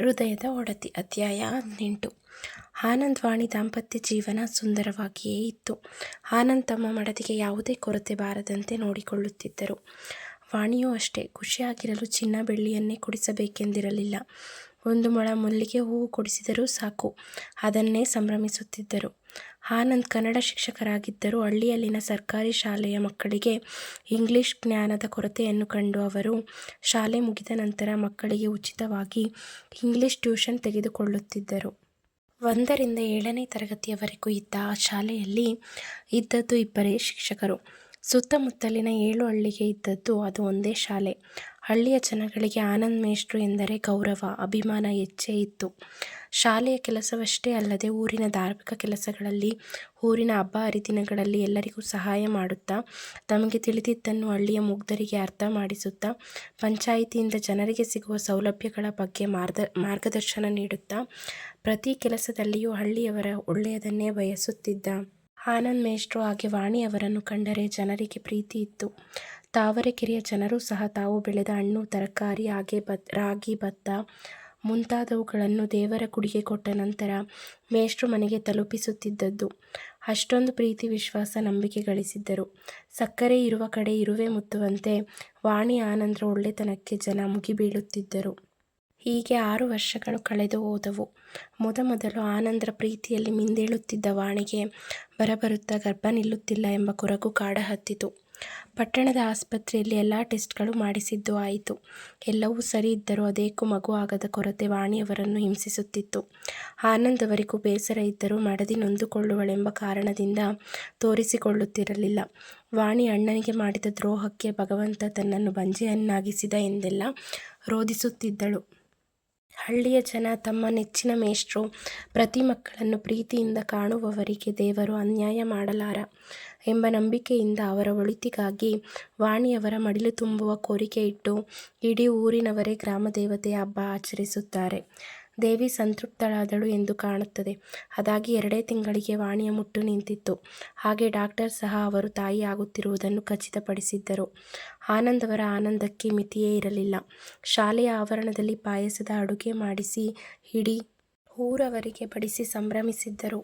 ಹೃದಯದ ಒಡತಿ ಅಧ್ಯಾಯ ಹದಿನೆಂಟು. ಆನಂದ್ ವಾಣಿ ದಾಂಪತ್ಯ ಜೀವನ ಸುಂದರವಾಗಿಯೇ ಇತ್ತು. ಆನಂದ್ ತಮ್ಮ ಮಡದಿಗೆ ಯಾವುದೇ ಕೊರತೆ ಬಾರದಂತೆ ನೋಡಿಕೊಳ್ಳುತ್ತಿದ್ದರು. ವಾಣಿಯೂ ಅಷ್ಟೇ, ಖುಷಿಯಾಗಿರಲು ಚಿನ್ನ ಬೆಳ್ಳಿಯನ್ನೇ ಕೊಡಿಸಬೇಕೆಂದಿರಲಿಲ್ಲ. ಒಂದು ಮೊಳ ಮಲ್ಲಿಗೆ ಹೂವು ಕೊಡಿಸಿದರೂ ಸಾಕು, ಅದನ್ನೇ ಸಂಭ್ರಮಿಸುತ್ತಿದ್ದರು. ಆನಂದ್ ಕನ್ನಡ ಶಿಕ್ಷಕರಾಗಿದ್ದರೂ. ಹಳ್ಳಿಯಲ್ಲಿನ ಸರ್ಕಾರಿ ಶಾಲೆಯ ಮಕ್ಕಳಿಗೆ ಇಂಗ್ಲಿಷ್ ಜ್ಞಾನದ ಕೊರತೆಯನ್ನು ಕಂಡು ಅವರು ಶಾಲೆ ಮುಗಿದ ನಂತರ ಮಕ್ಕಳಿಗೆ ಉಚಿತವಾಗಿ ಇಂಗ್ಲಿಷ್ ಟ್ಯೂಷನ್ ತೆಗೆದುಕೊಳ್ಳುತ್ತಿದ್ದರು. ಒಂದರಿಂದ ಏಳನೇ ತರಗತಿಯವರೆಗೂ ಇದ್ದ ಆ ಶಾಲೆಯಲ್ಲಿ ಇದ್ದದ್ದು ಇಬ್ಬರೇ ಶಿಕ್ಷಕರು. ಸುತ್ತಮುತ್ತಲಿನ ಏಳು ಹಳ್ಳಿಗೆ ಇದ್ದದ್ದು ಅದು ಒಂದೇ ಶಾಲೆ. ಹಳ್ಳಿಯ ಜನಗಳಿಗೆ ಆನಂದ್ ಮೇಷ್ಟ್ರು ಎಂದರೆ ಗೌರವ, ಅಭಿಮಾನ ಹೆಚ್ಚೇ ಇತ್ತು. ಶಾಲೆಯ ಕೆಲಸವಷ್ಟೇ ಅಲ್ಲದೆ ಊರಿನ ಧಾರ್ಮಿಕ ಕೆಲಸಗಳಲ್ಲಿ, ಊರಿನ ಹಬ್ಬ ಹರಿದಿನಗಳಲ್ಲಿ ಎಲ್ಲರಿಗೂ ಸಹಾಯ ಮಾಡುತ್ತಾ, ತಮಗೆ ತಿಳಿದಿದ್ದನ್ನು ಹಳ್ಳಿಯ ಮುಗ್ಧರಿಗೆ ಅರ್ಥ ಮಾಡಿಸುತ್ತಾ, ಪಂಚಾಯಿತಿಯಿಂದ ಜನರಿಗೆ ಸಿಗುವ ಸೌಲಭ್ಯಗಳ ಬಗ್ಗೆ ಮಾರ್ಗ ಮಾರ್ಗದರ್ಶನ ನೀಡುತ್ತಾ, ಪ್ರತಿ ಕೆಲಸದಲ್ಲಿಯೂ ಹಳ್ಳಿಯವರ ಒಳ್ಳೆಯದನ್ನೇ ಬಯಸುತ್ತಿದ್ದ. ಆನಂದ್ ಮೇಷ್ಟ್ರು ಹಾಗೆ ವಾಣಿ ಅವರನ್ನು ಕಂಡರೆ ಜನರಿಗೆ ಪ್ರೀತಿ ಇತ್ತು. ತಾವರೆಕೆರೆಯ ಜನರು ಸಹ ತಾವು ಬೆಳೆದ ಹಣ್ಣು, ತರಕಾರಿ, ಹಾಗೆ ಬತ್ ರಾಗಿ, ಭತ್ತ ಮುಂತಾದವುಗಳನ್ನು ದೇವರ ಕುಡಿಗೆ ಕೊಟ್ಟ ನಂತರ ಮೇಷ್ಟ್ರು ಮನೆಗೆ ತಲುಪಿಸುತ್ತಿದ್ದದ್ದು. ಅಷ್ಟೊಂದು ಪ್ರೀತಿ, ವಿಶ್ವಾಸ, ನಂಬಿಕೆ ಗಳಿಸಿದ್ದರು. ಸಕ್ಕರೆ ಇರುವ ಕಡೆ ಇರುವೆ ಮುತ್ತುವಂತೆ ವಾಣಿ ಆನಂದ್ರ ಒಳ್ಳೆತನಕ್ಕೆ ಜನ ಮುಗಿಬೀಳುತ್ತಿದ್ದರು. ಹೀಗೆ ಆರು ವರ್ಷಗಳು ಕಳೆದು ಹೋದವು. ಮೊದಮೊದಲು ಆನಂದರ ಪ್ರೀತಿಯಲ್ಲಿ ಮಿಂದೇಳುತ್ತಿದ್ದ ವಾಣಿಗೆ ಬರಬರುತ್ತಾ ಗರ್ಭ ನಿಲ್ಲುತ್ತಿಲ್ಲ ಎಂಬ ಕೊರಗು ಕಾಡ ಹತ್ತಿತು ಪಟ್ಟಣದ ಆಸ್ಪತ್ರೆಯಲ್ಲಿ ಎಲ್ಲ ಟೆಸ್ಟ್ಗಳು ಮಾಡಿಸಿದ್ದು ಆಯಿತು. ಎಲ್ಲವೂ ಸರಿ ಇದ್ದರೂ ಅದೇಕೂ ಮಗು ಆಗದ ಕೊರತೆ ವಾಣಿಯವರನ್ನು ಹಿಂಸಿಸುತ್ತಿತ್ತು. ಆನಂದ್ ಅವರಿಗೂ ಬೇಸರ ಇದ್ದರೂ ಮಡದಿ ನೊಂದುಕೊಳ್ಳುವಳೆಂಬ ಕಾರಣದಿಂದ ತೋರಿಸಿಕೊಳ್ಳುತ್ತಿರಲಿಲ್ಲ. ವಾಣಿ ಅಣ್ಣನಿಗೆ ಮಾಡಿದ ದ್ರೋಹಕ್ಕೆ ಭಗವಂತ ತನ್ನನ್ನು ಬಂಜೆಯನ್ನಾಗಿಸಿದ ಎಂದೆಲ್ಲ ರೋಧಿಸುತ್ತಿದ್ದಳು. ಹಳ್ಳಿಯ ಜನ ತಮ್ಮ ನೆಚ್ಚಿನ ಮೇಷ್ಟ್ರು, ಪ್ರತಿ ಮಕ್ಕಳನ್ನು ಪ್ರೀತಿಯಿಂದ ಕಾಣುವವರಿಗೆ ದೇವರು ಅನ್ಯಾಯ ಮಾಡಲಾರ ಎಂಬ ನಂಬಿಕೆಯಿಂದ ಅವರ ಒಳಿತಿಗಾಗಿ ವಾಣಿಯವರ ಮಡಿಲು ತುಂಬುವ ಕೋರಿಕೆ ಇಟ್ಟು ಇಡೀ ಊರಿನವರೇ ಗ್ರಾಮ ದೇವತೆಯ ಹಬ್ಬ ಆಚರಿಸುತ್ತಾರೆ. ದೇವಿ ಸಂತೃಪ್ತಳಾದಳು ಎಂದು ಕಾಣುತ್ತದೆ. ಅದಾಗಿ ಎರಡೇ ತಿಂಗಳಿಗೆ ವಾಣಿಯ ಮುಟ್ಟು ನಿಂತಿತ್ತು. ಹಾಗೆ ಡಾಕ್ಟರ್ ಸಹ ಅವರು ತಾಯಿ ಆಗುತ್ತಿರುವುದನ್ನು ಖಚಿತಪಡಿಸಿದ್ದರು. ಆನಂದ್ ಅವರ ಆನಂದಕ್ಕೆ ಮಿತಿಯೇ ಇರಲಿಲ್ಲ. ಶಾಲೆಯ ಆವರಣದಲ್ಲಿ ಪಾಯಸದ ಅಡುಗೆ ಮಾಡಿಸಿ ಹಿಡಿ ಊರವರಿಗೆ ಬಡಿಸಿ ಸಂಭ್ರಮಿಸಿದ್ದರು.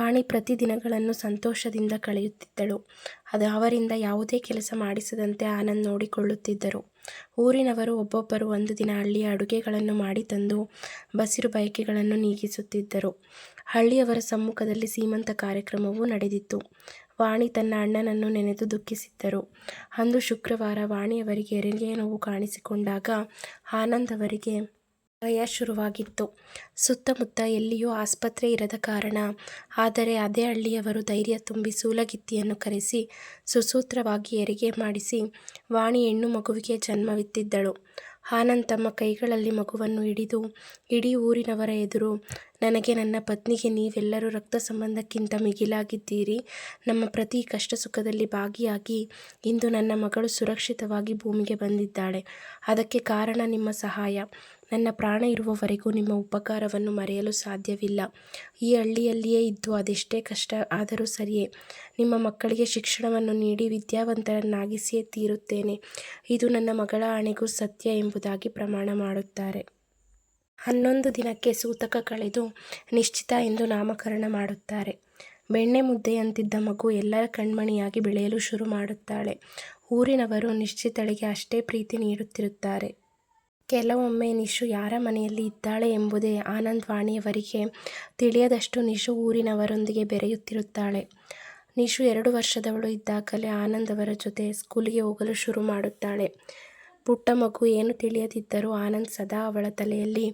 ವಾಣಿ ಪ್ರತಿದಿನಗಳನ್ನು ಸಂತೋಷದಿಂದ ಕಳೆಯುತ್ತಿದ್ದಳು. ಅದು ಅವರಿಂದ ಯಾವುದೇ ಕೆಲಸ ಮಾಡಿಸದಂತೆ ಆನಂದ್ ನೋಡಿಕೊಳ್ಳುತ್ತಿದ್ದರು. ಊರಿನವರು ಒಬ್ಬೊಬ್ಬರು ಒಂದು ದಿನ ಹಳ್ಳಿಯ ಅಡುಗೆಗಳನ್ನು ಮಾಡಿ ತಂದು ಬಸಿರು ಬಯಕೆಗಳನ್ನು ನೀಗಿಸುತ್ತಿದ್ದರು. ಹಳ್ಳಿಯವರ ಸಮ್ಮುಖದಲ್ಲಿ ಸೀಮಂತ ಕಾರ್ಯಕ್ರಮವೂ ನಡೆದಿತ್ತು. ವಾಣಿ ತನ್ನ ಅಣ್ಣನನ್ನು ನೆನೆದು ದುಃಖಿಸಿದ್ದರು. ಅಂದು ಶುಕ್ರವಾರ ವಾಣಿಯವರಿಗೆ ಹೆರಿಗೆ ನೋವು ಕಾಣಿಸಿಕೊಂಡಾಗ ಆನಂದ್ ಅವರಿಗೆ ಭಯ ಶುರುವಾಗಿತ್ತು. ಸುತ್ತಮುತ್ತ ಎಲ್ಲಿಯೂ ಆಸ್ಪತ್ರೆ ಇರದ ಕಾರಣ. ಆದರೆ ಅದೇ ಹಳ್ಳಿಯವರು ಧೈರ್ಯ ತುಂಬಿ ಸೂಲಗಿತ್ತಿಯನ್ನು ಕರೆಸಿ, ಸುಸೂತ್ರವಾಗಿ ಹೆರಿಗೆ ಮಾಡಿಸಿ, ವಾಣಿ ಹೆಣ್ಣು ಮಗುವಿಗೆ ಜನ್ಮವಿತ್ತಿದ್ದಳು. ಆನಂದ್ ತಮ್ಮ ಕೈಗಳಲ್ಲಿ ಮಗುವನ್ನು ಹಿಡಿದು, ಇಡೀ ಊರಿನವರ ಎದುರು, ನನಗೆ ನನ್ನ ಪತ್ನಿಗೆ ನೀವೆಲ್ಲರೂ ರಕ್ತ ಸಂಬಂಧಕ್ಕಿಂತ ಮಿಗಿಲಾಗಿದ್ದೀರಿ. ನಮ್ಮ ಪ್ರತಿ ಕಷ್ಟ ಸುಖದಲ್ಲಿ ಭಾಗಿಯಾಗಿ ಇಂದು ನನ್ನ ಮಗಳು ಸುರಕ್ಷಿತವಾಗಿ ಭೂಮಿಗೆ ಬಂದಿದ್ದಾಳೆ. ಅದಕ್ಕೆ ಕಾರಣ ನಿಮ್ಮ ಸಹಾಯ. ನನ್ನ ಪ್ರಾಣ ಇರುವವರೆಗೂ ನಿಮ್ಮ ಉಪಕಾರವನ್ನು ಮರೆಯಲು ಸಾಧ್ಯವಿಲ್ಲ. ಈ ಹಳ್ಳಿಯಲ್ಲಿಯೇ ಇದ್ದು ಅದೆಷ್ಟೇ ಕಷ್ಟ ಆದರೂ ಸರಿಯೇ, ನಿಮ್ಮ ಮಕ್ಕಳಿಗೆ ಶಿಕ್ಷಣವನ್ನು ನೀಡಿ ವಿದ್ಯಾವಂತರನ್ನಾಗಿಸಿಯೇ ತೀರುತ್ತೇನೆ. ಇದು ನನ್ನ ಮಗಳ ಆಣೆಗೂ ಸತ್ಯ ಎಂಬುದಾಗಿ ಪ್ರಮಾಣ ಮಾಡುತ್ತಾರೆ. ಹನ್ನೊಂದು ದಿನಕ್ಕೆ ಸೂತಕ ಕಳೆದು ನಿಶ್ಚಿತ ಎಂದು ನಾಮಕರಣ ಮಾಡುತ್ತಾರೆ. ಬೆಣ್ಣೆ ಮುದ್ದೆಯಂತಿದ್ದ ಮಗು ಎಲ್ಲರ ಕಣ್ಮಣಿಯಾಗಿ ಬೆಳೆಯಲು ಶುರು ಮಾಡುತ್ತಾಳೆ. ಊರಿನವರು ನಿಶ್ಚಿತಳಿಗೆ ಅಷ್ಟೇ ಪ್ರೀತಿ ನೀಡುತ್ತಿರುತ್ತಾರೆ. ಕೆಲವೊಮ್ಮೆ ನಿಶು ಯಾರ ಮನೆಯಲ್ಲಿ ಇದ್ದಾಳೆ ಎಂಬುದೇ ಆನಂದ್ ವಾಣಿಯವರಿಗೆ ತಿಳಿಯದಷ್ಟು ನಿಶು ಊರಿನವರೊಂದಿಗೆ ಬೆರೆಯುತ್ತಿರುತ್ತಾಳೆ. ನಿಶು ಎರಡು ವರ್ಷದವಳು ಇದ್ದಾಗಲೇ ಆನಂದ್ ಅವರ ಜೊತೆ ಸ್ಕೂಲಿಗೆ ಹೋಗಲು ಶುರು ಮಾಡುತ್ತಾಳೆ. ಪುಟ್ಟ ಮಗು ಏನು ತಿಳಿಯದಿದ್ದರೂ ಆನಂದ್ ಸದಾ ಅವಳ ತಲೆಯಲ್ಲಿ,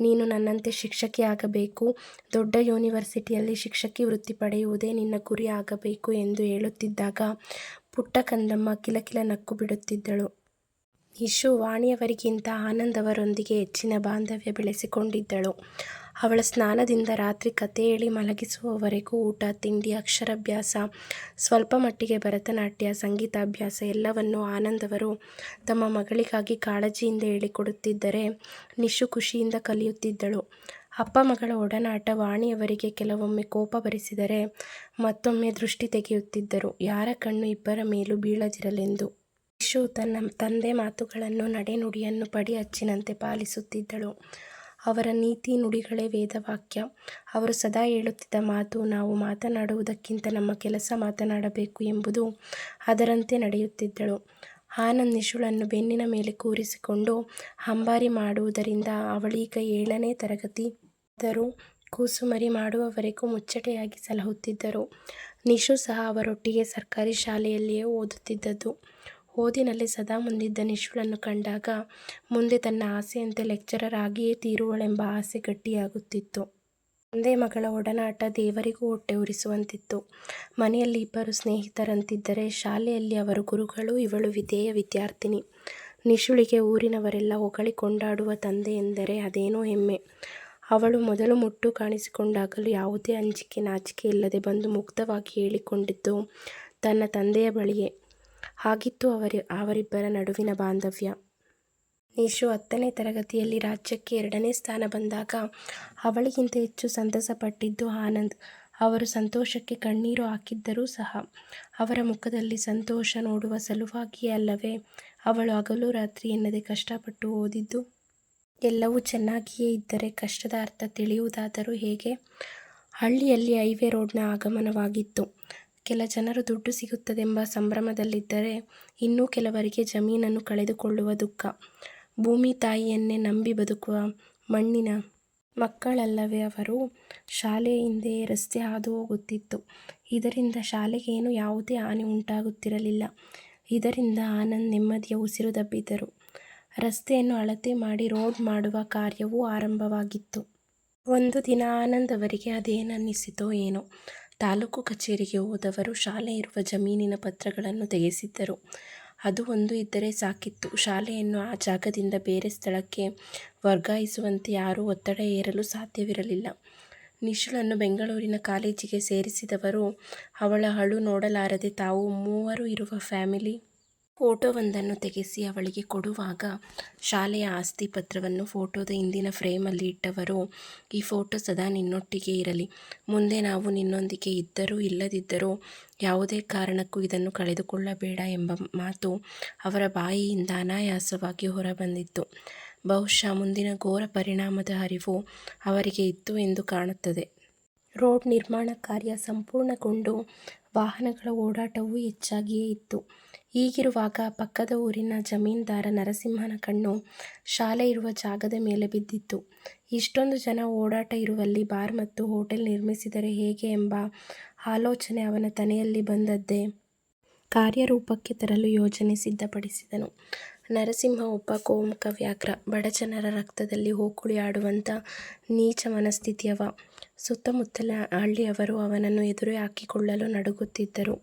ನೀನು ನನ್ನಂತೆ ಶಿಕ್ಷಕಿ ಆಗಬೇಕು, ದೊಡ್ಡ ಯೂನಿವರ್ಸಿಟಿಯಲ್ಲಿ ಶಿಕ್ಷಕಿ ವೃತ್ತಿ ಪಡೆಯುವುದೇ ನಿನ್ನ ಗುರಿ ಆಗಬೇಕು ಎಂದು ಹೇಳುತ್ತಿದ್ದಾಗ ಪುಟ್ಟ ಕಂದಮ್ಮ ಕಿಲಕಿಲ ನಕ್ಕು ಬಿಡುತ್ತಿದ್ದಳು. ಇಶು ವಾಣಿಯವರಿಗಿಂತ ಆನಂದವರೊಂದಿಗೆ ಹೆಚ್ಚಿನ ಬಾಂಧವ್ಯ ಬೆಳೆಸಿಕೊಂಡಿದ್ದಳು. ಅವಳ ಸ್ನಾನದಿಂದ ರಾತ್ರಿ ಕತೆ ಹೇಳಿ ಮಲಗಿಸುವವರೆಗೂ ಊಟ, ತಿಂಡಿ, ಅಕ್ಷರಾಭ್ಯಾಸ, ಸ್ವಲ್ಪ ಮಟ್ಟಿಗೆ ಭರತನಾಟ್ಯ, ಸಂಗೀತಾಭ್ಯಾಸ ಎಲ್ಲವನ್ನೂ ಆನಂದವರು ತಮ್ಮ ಮಗಳಿಗಾಗಿ ಕಾಳಜಿಯಿಂದ ಹೇಳಿಕೊಡುತ್ತಿದ್ದರೆ ನಿಶು ಖುಷಿಯಿಂದ ಕಲಿಯುತ್ತಿದ್ದಳು. ಅಪ್ಪ ಮಗಳ ಒಡನಾಟ ವಾಣಿಯವರಿಗೆ ಕೆಲವೊಮ್ಮೆ ಕೋಪ ಬರಿಸಿದರೆ ಮತ್ತೊಮ್ಮೆ ದೃಷ್ಟಿ ತೆಗೆಯುತ್ತಿದ್ದರು. ಯಾರ ಕಣ್ಣು ಇಬ್ಬರ ಮೇಲೂ ಬೀಳದಿರಲೆಂದು. ಇಶು ತನ್ನ ತಂದೆ ಮಾತುಗಳನ್ನು ನಡೆನುಡಿಯನ್ನು ಪಡಿ ಹಚ್ಚಿನಂತೆ ಪಾಲಿಸುತ್ತಿದ್ದಳು ಅವರ ನೀತಿ ನುಡಿಗಳೇ ವೇದವಾಕ್ಯ. ಅವರು ಸದಾ ಹೇಳುತ್ತಿದ್ದ ಮಾತು, ನಾವು ಮಾತನಾಡುವುದಕ್ಕಿಂತ ನಮ್ಮ ಕೆಲಸ ಮಾತನಾಡಬೇಕು ಎಂಬುದು. ಅದರಂತೆ ನಡೆಯುತ್ತಿದ್ದಳು. ಆನಂದ್ ನಿಶುಳನ್ನು ಬೆನ್ನಿನ ಮೇಲೆ ಕೂರಿಸಿಕೊಂಡು ಅಂಬಾರಿ ಮಾಡುವುದರಿಂದ ಅವಳೀಗ ಏಳನೇ ತರಗತಿ. ಆದರೂ ಕೂಸುಮರಿ ಮಾಡುವವರೆಗೂ ಮುಚ್ಚಟೆಯಾಗಿ ಸಲಹುತ್ತಿದ್ದರು. ನಿಶು ಸಹ ಅವರೊಟ್ಟಿಗೆ ಸರ್ಕಾರಿ ಶಾಲೆಯಲ್ಲಿಯೇ ಓದುತ್ತಿದ್ದದ್ದು. ಓದಿನಲ್ಲಿ ಸದಾ ಮುಂದಿದ್ದ ನಿಶುಳನ್ನು ಕಂಡಾಗ ಮುಂದೆ ತನ್ನ ಆಸೆಯಂತೆ ಲೆಕ್ಚರರ್ ಆಗಿಯೇ ತೀರುವಳೆಂಬ ಆಸೆ ಗಟ್ಟಿಯಾಗುತ್ತಿತ್ತು. ತಂದೆ ಮಗಳ ಒಡನಾಟ ದೇವರಿಗೂ ಹೊಟ್ಟೆ ಉರಿಸುವಂತಿತ್ತು. ಮನೆಯಲ್ಲಿ ಇಬ್ಬರು ಸ್ನೇಹಿತರಂತಿದ್ದರೆ ಶಾಲೆಯಲ್ಲಿ ಅವರು ಗುರುಗಳು, ಇವಳು ವಿಧೇಯ ವಿದ್ಯಾರ್ಥಿನಿ. ನಿಶುಳಿಗೆ ಊರಿನವರೆಲ್ಲ ಹೊಗಳಿ ಕೊಂಡಾಡುವ ತಂದೆ ಎಂದರೆ ಅದೇನೋ ಹೆಮ್ಮೆ. ಅವಳು ಮೊದಲು ಮುಟ್ಟು ಕಾಣಿಸಿಕೊಂಡಾಗಲೂ ಯಾವುದೇ ಅಂಜಿಕೆ ನಾಚಿಕೆ ಇಲ್ಲದೆ ಬಂದು ಮುಗ್ಧವಾಗಿ ಹೇಳಿಕೊಂಡಿದ್ದು ತನ್ನ ತಂದೆಯ ಬಳಿಯೇ. ಹಾಗಿತ್ತು ಅವರಿಬ್ಬರ ನಡುವಿನ ಬಾಂಧವ್ಯ. ನೀಶು ಹತ್ತನೇ ತರಗತಿಯಲ್ಲಿ ರಾಜ್ಯಕ್ಕೆ ಎರಡನೇ ಸ್ಥಾನ ಬಂದಾಗ ಅವಳಿಗಿಂತ ಹೆಚ್ಚು ಸಂತಸಪಟ್ಟಿದ್ದು ಆನಂದ್. ಅವರು ಸಂತೋಷಕ್ಕೆ ಕಣ್ಣೀರು ಹಾಕಿದ್ದರೂ ಸಹ ಅವರ ಮುಖದಲ್ಲಿ ಸಂತೋಷ ನೋಡುವ ಸಲುವಾಗಿಯೇ ಅಲ್ಲವೇ, ಅವಳು ಹಗಲು ರಾತ್ರಿ ಎನ್ನದೆ ಕಷ್ಟಪಟ್ಟು ಓದಿದ್ದು. ಎಲ್ಲವೂ ಚೆನ್ನಾಗಿಯೇ ಇದ್ದರೆ ಕಷ್ಟದ ಅರ್ಥ ತಿಳಿಯುವುದಾದರೂ ಹೇಗೆ? ಹಳ್ಳಿಯಲ್ಲಿ ಹೈವೇ ರೋಡ್ನ ಆಗಮನವಾಗಿತ್ತು. ಕೆಲ ಜನರು ದುಡ್ಡು ಸಿಗುತ್ತದೆಂಬ ಸಂಭ್ರಮದಲ್ಲಿದ್ದರೆ ಇನ್ನೂ ಕೆಲವರಿಗೆ ಜಮೀನನ್ನು ಕಳೆದುಕೊಳ್ಳುವ ದುಃಖ. ಭೂಮಿ ತಾಯಿಯನ್ನೇ ನಂಬಿ ಬದುಕುವ ಮಣ್ಣಿನ ಮಕ್ಕಳಲ್ಲವೇ ಅವರು? ಶಾಲೆಯ ಹಿಂದೆ ರಸ್ತೆ ಹಾದು ಹೋಗುತ್ತಿತ್ತು. ಇದರಿಂದ ಶಾಲೆಗೇನು ಯಾವುದೇ ಹಾನಿ ಉಂಟಾಗುತ್ತಿರಲಿಲ್ಲ. ಇದರಿಂದ ಆನಂದ್ ನೆಮ್ಮದಿಯ ಉಸಿರು ದಬ್ಬಿದರು. ರಸ್ತೆಯನ್ನು ಅಳತೆ ಮಾಡಿ ರೋಡ್ ಮಾಡುವ ಕಾರ್ಯವೂ ಆರಂಭವಾಗಿತ್ತು. ಒಂದು ದಿನ ಆನಂದ್ ಅವರಿಗೆ ಅದೇನನ್ನಿಸಿತೋ ಏನೋ ತಾಲೂಕು ಕಚೇರಿಗೆ ಹೋದವರು ಶಾಲೆ ಇರುವ ಜಮೀನಿನ ಪತ್ರಗಳನ್ನು ತೆಗೆಸಿದ್ದರು. ಅದು ಒಂದು ಇದ್ದರೆ ಸಾಕಿತ್ತು. ಶಾಲೆಯನ್ನು ಆ ಜಾಗದಿಂದ ಬೇರೆ ಸ್ಥಳಕ್ಕೆ ವರ್ಗಾಯಿಸುವಂತೆ ಯಾರೂ ಒತ್ತಡ ಏರಲು ಸಾಧ್ಯವಿರಲಿಲ್ಲ. ನಿಶುಳನ್ನು ಬೆಂಗಳೂರಿನ ಕಾಲೇಜಿಗೆ ಸೇರಿಸಿದವರು ಅವಳ ಅಳು ನೋಡಲಾರದೆ ತಾವು ಮೂವರು ಇರುವ ಫ್ಯಾಮಿಲಿ ಫೋಟೋವೊಂದನ್ನು ತೆಗೆಸಿ ಅವಳಿಗೆ ಕೊಡುವಾಗ ಶಾಲೆಯ ಆಸ್ತಿ ಪತ್ರವನ್ನು ಫೋಟೋದ ಹಿಂದಿನ ಫ್ರೇಮಲ್ಲಿ ಇಟ್ಟವರು, ಈ ಫೋಟೋ ಸದಾ ನಿನ್ನೊಟ್ಟಿಗೆ ಇರಲಿ. ಮುಂದೆ ನಾವು ನಿನ್ನೊಂದಿಗೆ ಇದ್ದರೂ ಇಲ್ಲದಿದ್ದರೂ ಯಾವುದೇ ಕಾರಣಕ್ಕೂ ಇದನ್ನು ಕಳೆದುಕೊಳ್ಳಬೇಡ ಎಂಬ ಮಾತು ಅವರ ಬಾಯಿಯಿಂದ ಅನಾಯಾಸವಾಗಿ ಹೊರಬಂದಿತ್ತು. ಬಹುಶಃ ಮುಂದಿನ ಘೋರ ಪರಿಣಾಮದ ಅರಿವು ಅವರಿಗೆ ಇತ್ತು ಎಂದು ಕಾಣುತ್ತದೆ. ರೋಡ್ ನಿರ್ಮಾಣ ಕಾರ್ಯ ಸಂಪೂರ್ಣಗೊಂಡು ವಾಹನಗಳ ಓಡಾಟವೂ ಹೆಚ್ಚಾಗಿಯೇ ಇತ್ತು. ಹೀಗಿರುವಾಗ ಪಕ್ಕದ ಊರಿನ ಜಮೀನ್ದಾರ ನರಸಿಂಹನ ಕಣ್ಣು ಶಾಲೆ ಇರುವ ಜಾಗದ ಮೇಲೆ ಬಿದ್ದಿತ್ತು. ಇಷ್ಟೊಂದು ಜನ ಓಡಾಟ ಇರುವಲ್ಲಿ ಬಾರ್ ಮತ್ತು ಹೋಟೆಲ್ ನಿರ್ಮಿಸಿದರೆ ಹೇಗೆ ಎಂಬ ಆಲೋಚನೆ ಅವನ ತನೆಯಲ್ಲಿ ಬಂದದ್ದೇ. ಕಾರ್ಯರೂಪಕ್ಕೆ ತರಲು ಯೋಜನೆ ಸಿದ್ಧಪಡಿಸಿದನು. ನರಸಿಂಹ ಒಬ್ಬ ಕೋಮುಖ ವ್ಯಾಘ್ರ. ಬಡಜನರ ರಕ್ತದಲ್ಲಿ ಹೋಕುಳಿ ಆಡುವಂಥ ನೀಚ ಮನಸ್ಥಿತಿಯವ. ಸುತ್ತಮುತ್ತಲಿನ ಹಳ್ಳಿಯವರು ಅವನನ್ನು ಎದುರು ಹಾಕಿಕೊಳ್ಳಲು ನಡುಗುತ್ತಿದ್ದರು.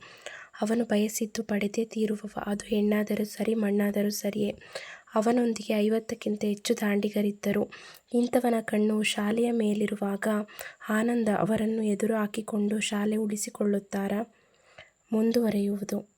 ಅವನು ಬಯಸಿದ್ದು ಪಡೆದೇ ತೀರುವವ. ಅದು ಹೆಣ್ಣಾದರೂ ಸರಿ, ಮಣ್ಣಾದರೂ ಸರಿಯೇ. ಅವನೊಂದಿಗೆ ಐವತ್ತಕ್ಕಿಂತ ಹೆಚ್ಚು ದಾಂಡಿಗರಿದ್ದರು. ಇಂಥವನ ಕಣ್ಣು ಶಾಲೆಯ ಮೇಲಿರುವಾಗ ಆನಂದ ಅವರನ್ನು ಎದುರು ಹಾಕಿಕೊಂಡು ಶಾಲೆ ಉಳಿಸಿಕೊಳ್ಳುತ್ತಾರಾ? ಮುಂದುವರೆಯುವುದು